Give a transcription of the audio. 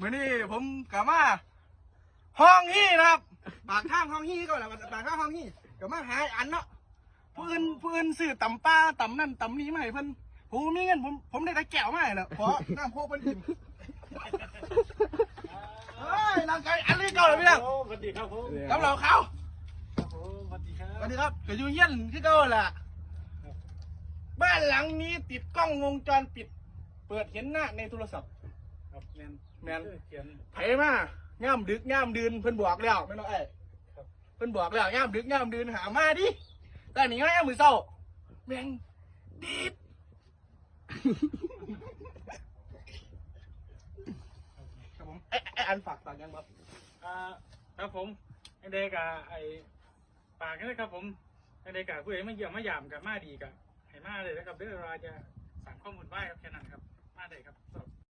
มื่อนี้ผมกลับมาห้องฮี่นะครับปากข้างห้องฮี่ก็แหละปากข้างห้องฮี่กลับมาหาไอ้อันเนาะผู้อื่นผู้อื่นซื้อตำปลาตำนั่นตำนี้มาให้เพิ่นผมมีเงินผมผมได้แตะแก้วมาให้แล้วขอน้ำโคกเพิ่นกินเฮ้ยร่างกายอันนี้เก่าเลยพี่น้องโอ้สวัสดีครับผมกับเราเขาครับผมสวัสดีครับสวัสดีครับก็อยู่เยี่ยนที่เก่าแหละบ้านหลังนี้ติดกล้องวงจรปิด เปิดเห็นหน้าในโทรศัพท์ ครับแมนแม่นเขียน ไผมาย่ามดึกย่ามดืนเพิ่นบอกแล้วไม่ต้องไอ้ครับ เพิ่นบอกแล้วย่ามดึกย่ามดืนหามาดิแต่นี่ย่ามมือเศร้าแม่งดีดครับผมไอ้ไอ้อันฝากฝากยังบ่อ่าครับผมไอเด็กอะไอปากนี่นะครับผมไอเด็กอะผู้ใดมาเยี่ยมมาหยามกับมาดีกับให้มาเลยนะครับเด้อเราจะสั่งข้อมูลไว้ครับแค่นั้นครับ